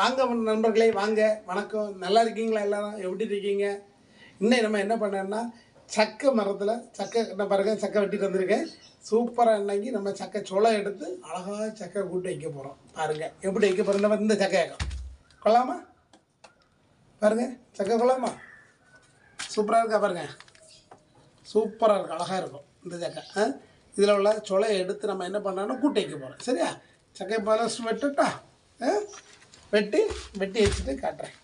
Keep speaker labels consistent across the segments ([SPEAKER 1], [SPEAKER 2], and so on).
[SPEAKER 1] வாங்க நண்பர்களே வாங்க. வணக்கம். நல்லா இருக்கீங்களா எல்லாரும்? எப்படி இருக்கீங்க? இன்னும் நம்ம என்ன பண்ணோம்னா சக்கை மரத்தில் சக்கை என்ன பாருங்கள் சக்கை வெட்டிட்டு வந்திருக்கேன். சூப்பராக இன்னைக்கு நம்ம சக்கை சுளை எடுத்து அழகாக சக்கை கூட்டு வைக்க போகிறோம் பாருங்கள் எப்படி வைக்க போகிறோம் இந்த மாதிரி இந்த சக்கை கொள்ளாமா? பாருங்க. சக்கை கொள்ளாமா? சூப்பராக இருக்கா பாருங்க. சூப்பராக இருக்கும் அழகாக இருக்கும் இந்த சக்கை. ஆ? இதில் உள்ள சுளையை எடுத்து நம்ம என்ன பண்ணோம்னா கூட்டி வைக்க போகிறோம் சரியா? சக்கை பாலஸ்ட் வெட்டுட்டா? ஆ? வெட்டி வெட்டி வச்சுட்டு காட்டுறேன்.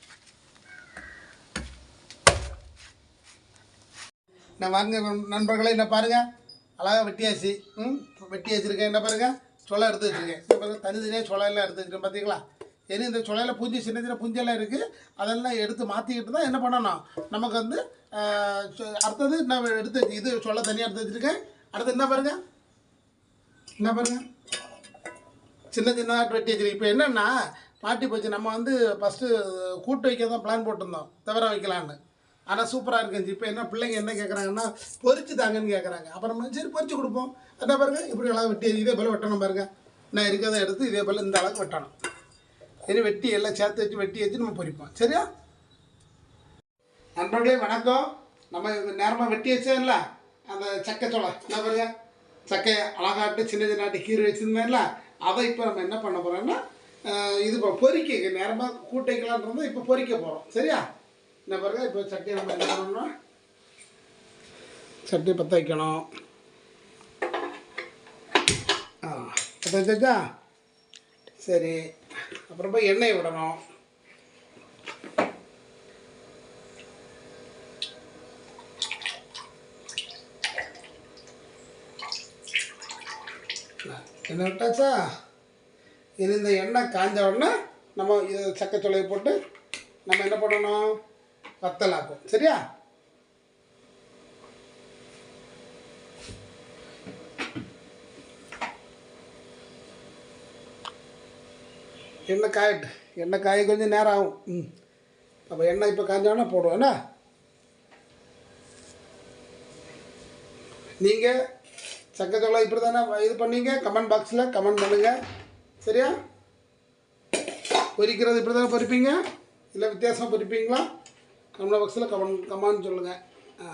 [SPEAKER 1] நான் வாங்க நண்பர்களே என்ன பாருங்கள் அழகாக வெட்டியாச்சு ம் வெட்டி வச்சுருக்கேன். என்ன பாருங்கள் சொலை எடுத்து வச்சுருக்கேன். இப்போ பாருங்க தனித்தனியாக சொலையெல்லாம் எடுத்து வச்சுருக்கேன். பார்த்தீங்களா ஏன்னா இந்த சொலையில் பூஞ்சி சின்ன சின்ன பூஞ்செல்லாம் இருக்குது அதெல்லாம் எடுத்து மாற்றிக்கிட்டு தான் என்ன பண்ணணும்? நமக்கு வந்து அடுத்தது நான் எடுத்து இது சொல்ல தனியாக எடுத்து வச்சுருக்கேன். அடுத்து என்ன பாருங்கள் என்ன பாருங்கள் சின்ன சின்னதாக வெட்டி வச்சுருக்கேன். இப்போ என்னென்னா மாட்டி போச்சு. நம்ம வந்து ஃபஸ்ட்டு கூட்டு வைக்க தான் பிளான் போட்டிருந்தோம் தவிர வைக்கலான்னு ஆனால் சூப்பராக இருக்குங்க இப்போ என்ன பிள்ளைங்க என்ன கேட்குறாங்கன்னா பொரிச்சு தாங்கன்னு கேட்குறாங்க அப்புறம் சரி பொறிச்சு கொடுப்போம். என்ன பாருங்க இப்படி எல்லாம் வெட்டி இதே போல் வெட்டணும் பாருங்க. நான் இருக்கிறத எடுத்து இதே போல் இந்த அளவுக்கு வெட்டணும். சரி வெட்டி எல்லாம் சேர்த்து வச்சு வெட்டி வச்சு நம்ம பொரிப்போம் சரியா? நண்பர்களே வணக்கம். நம்ம நேரமாக வெட்டி வச்சேன்ல. அந்த சக்கை சோளை என்ன பாருங்க? சக்கையை அழகாட்டு சின்ன சின்னாட்டு கீரை வச்சுருந்தேன்ல. அதை இப்போ நம்ம என்ன பண்ண போகிறோம்னா இது இப்போ நேரமாக நேரமாக இருந்தால் இப்போ பொறிக்க போகிறோம் சரியா? என்ன பாருங்க இப்போ சட்டையை நம்ம என்ன பண்ணணும் சட்டையை பற்ற வைக்கணும். ஆ பற்ற வச்சாச்சா? சரி. அப்புறம் போய் எண்ணெய் விடணும். என்ன விட்டாச்சா? இது இந்த எண்ணெய் காஞ்ச உடனே நம்ம இது சக்கச்சொலையை போட்டு நம்ம என்ன பண்ணணும்? வத்தலாக்கும். சரியா? எண்ணெய் காயட்டு. எண்ணெய் காய கொஞ்சம் நேரம் ஆகும். ம். அப்போ எண்ணெய் இப்போ காஞ்சோன்னா போடுவோம். என்ன? நீங்கள் சக்கச்சோளம் இப்படி தானே இது பண்ணீங்க? கமெண்ட் பாக்ஸில் கமெண்ட் பண்ணுங்கள் சரியா? பொரிக்கிறது இப்படி தானே பொறிப்பீங்க? இல்லை வித்தியாசமாக பொறிப்பீங்களா? கமெண்ட் பாக்ஸில் கமன் கமான்னு சொல்லுங்கள் ஆ.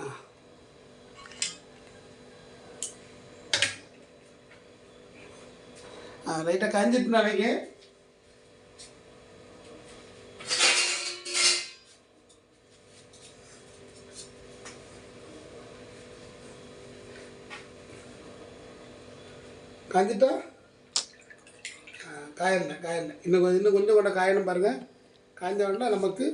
[SPEAKER 1] லைட்டாக காஞ்சிட்டுனா நாளைக்கு காஞ்சிட்டா காயல காயல இன்னும் கொஞ்சம் இன்னும் கொஞ்சம் கூட காயணும் பாருங்கள் காய்ஞ்ச உடனே நமக்கு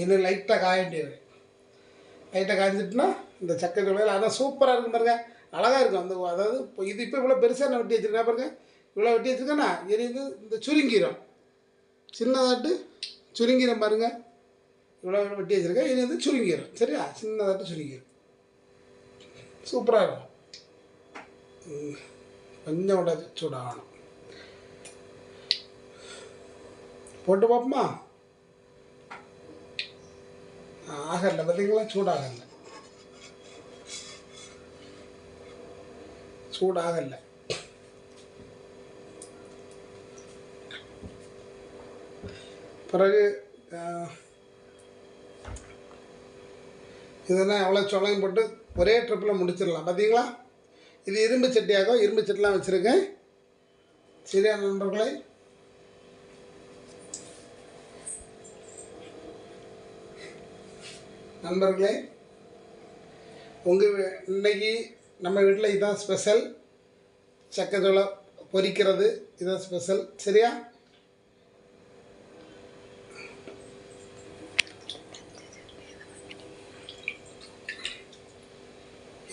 [SPEAKER 1] இன்னும் லைட்டாக காய வேண்டியது. லைட்டாக காய்ஞ்சிட்டுனா இந்த சக்கரை தொழில் அதான் சூப்பராக இருக்கும் பாருங்க. அழகாக இருக்கும். அந்த அதாவது இப்போ இது இப்போ இவ்வளோ பெருசாக நான் வெட்டி வச்சுருக்கேன் பாருங்க. இவ்வளோ வெட்டி வச்சுருக்கேன்னா இனி இது இந்த சுருங்கீரம். சின்னதாட்டு சுருங்கீரம் பாருங்கள் இவ்வளோ வெட்டி வச்சுருக்கேன் இனி வந்து சுருங்கிரும் சரியா சின்னதாட்டு சுருங்கிரும் சூப்பராக இருக்கும் ம், கொஞ்சம் விட சூடாகணும் போட்டு பார்ப்போமா ஆகல பார்த்தீங்களா சூடாகல சூடாகல பிறகு இதெல்லாம் எவ்வளோ சொலையும் போட்டு ஒரே ட்ரிப்பில் முடிச்சிடலாம். பார்த்தீங்களா இது இரும்பு சட்டியாகும் இரும்பு சட்டிலாம் வச்சுருக்கேன். சரியா நண்பர்களே? நண்பர்களே உங்கள் இன்னைக்கு நம்ம வீட்டில் இதுதான் ஸ்பெஷல் சக்கரை பொரிக்கிறது இதுதான் ஸ்பெஷல் சரியா?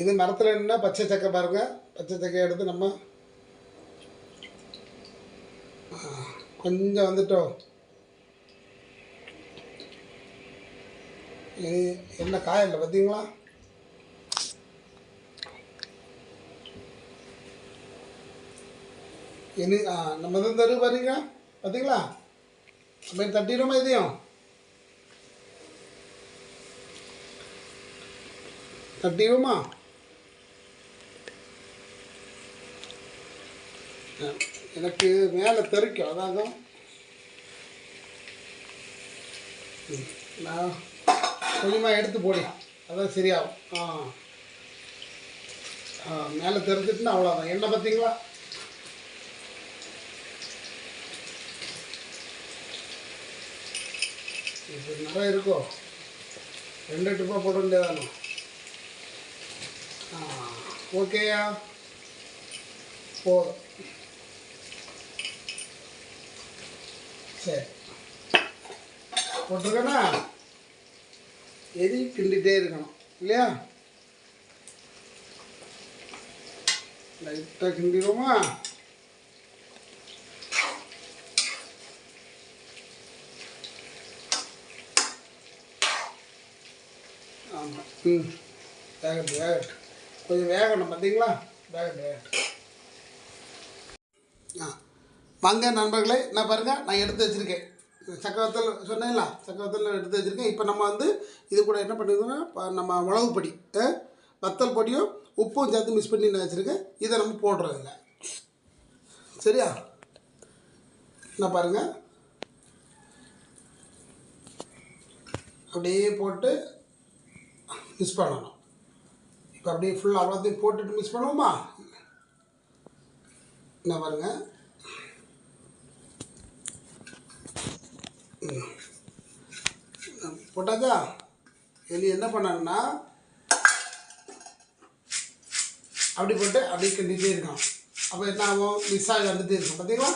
[SPEAKER 1] இது மரத்தில் என்ன பச்சை சக்கை பாருங்க. பச்சை சக்கையை எடுத்து நம்ம கொஞ்சம் வந்துட்டோம் இது என்ன காயில் பார்த்தீங்களா? இனி நம்ம தான் தரு பாருங்க. பார்த்தீங்களா? நம்ம தட்டிடுமா இதையும்? தட்டிடுமா? எனக்கு மேலே தெறிக்கும் அதாவது நான் கொஞ்சமாக எடுத்து போடி. அதான் சரியாகும். ஆ. ஆ மேலே தெரிஞ்சிட்டுனா அவ்வளோதான் என்ன பார்த்தீங்களா? இப்போ நிறைய இருக்கோ? ரெண்டு டிப்பா போட வேண்டியதானோ? ஆ ஓகேயா? போதும். சரி. போட்டிருக்கேனா எரி கிண்டிகிட்டே இருக்கணும். இல்லையா? லைட்டாக கிண்டிடுவோமா? ஆமாம் ம். வேகட்டு வேகட்டு. கொஞ்சம் வேகணும் பார்த்தீங்களா வேகட்டு வேகட்டு. ஆ. வாங்க நண்பர்களே என்ன பாருங்கள் நான் எடுத்து வச்சுருக்கேன். சக்கரத்தில் சொன்னேன்ல சக்கரத்தில் எடுத்து வச்சுருக்கேன். இப்போ நம்ம வந்து இது கூட என்ன பண்ணிருக்கோம்னா நம்ம உழவு பொடி ஆ, வத்தல் பொடியும் உப்பும் சேர்த்து மிக்ஸ் பண்ணி நான் வச்சுருக்கேன். இதை நம்ம போடுறதில்ல. சரியா? என்ன பாருங்கள் அப்படியே போட்டு மிக்ஸ் பண்ணணும். இப்போ அப்படியே ஃபுல்லாக அவ்வளோத்தையும் போட்டுட்டு மிக்ஸ் பண்ணுவோமா? என்ன பாருங்கள் போட்டாச்சா எலி என்ன பண்ணாங்கன்னா அப்படி போட்டு அப்படியே கிண்டிகிட்டே இருக்கான். அப்போ என்ன ஆகும்? மிஸ் ஆகி வந்துட்டே இருக்கும். பார்த்தீங்களா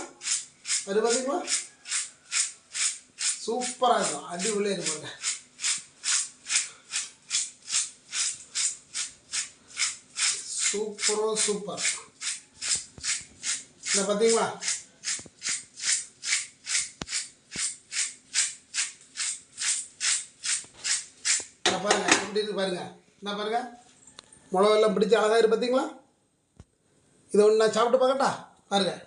[SPEAKER 1] அது பார்த்தீங்களா சூப்பராக இருக்கும். அடிபொலியாக இருப்பாங்க சூப்பரோ சூப்பர் இந்த பார்த்தீங்களா எப்படி இருக்குது பாருங்கள் என்ன பாருங்கள் மிளகெல்லாம் பிடிச்சி அழகாக இருக்கு பார்த்தீங்களா இதை ஒன்று நான் சாப்பிட்டு பார்க்கட்டா? பாருங்கள்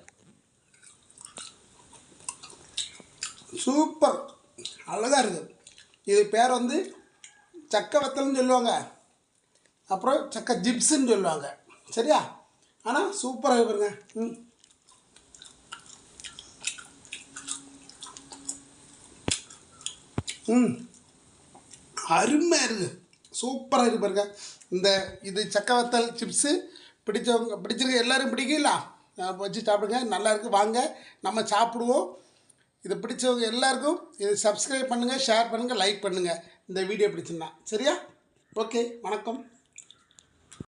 [SPEAKER 1] சூப்பர். அழகாக இருக்குது இது பேர் வந்து சக்கை வத்தல்னு சொல்லுவாங்க. அப்புறம் சக்கை ஜிப்ஸுன்னு சொல்லுவாங்க. சரியா? ஆனால் சூப்பராக பாருங்க. ம். ம். அருமையாக இருக்குது சூப்பராக இருக்கு பாருங்க. இந்த இது சக்கரவத்தல் சிப்ஸு பிடிச்சவங்க பிடிச்சிருக்க எல்லோரும் பிடிக்கல? வச்சு சாப்பிடுங்க. நல்லாயிருக்கு வாங்க நம்ம சாப்பிடுவோம். இதை பிடிச்சவங்க எல்லாருக்கும் இதை சப்ஸ்கிரைப் பண்ணுங்கள் ஷேர் பண்ணுங்கள் லைக் பண்ணுங்கள் இந்த வீடியோ பிடிச்சிருந்தா. சரியா? ஓகே வணக்கம்.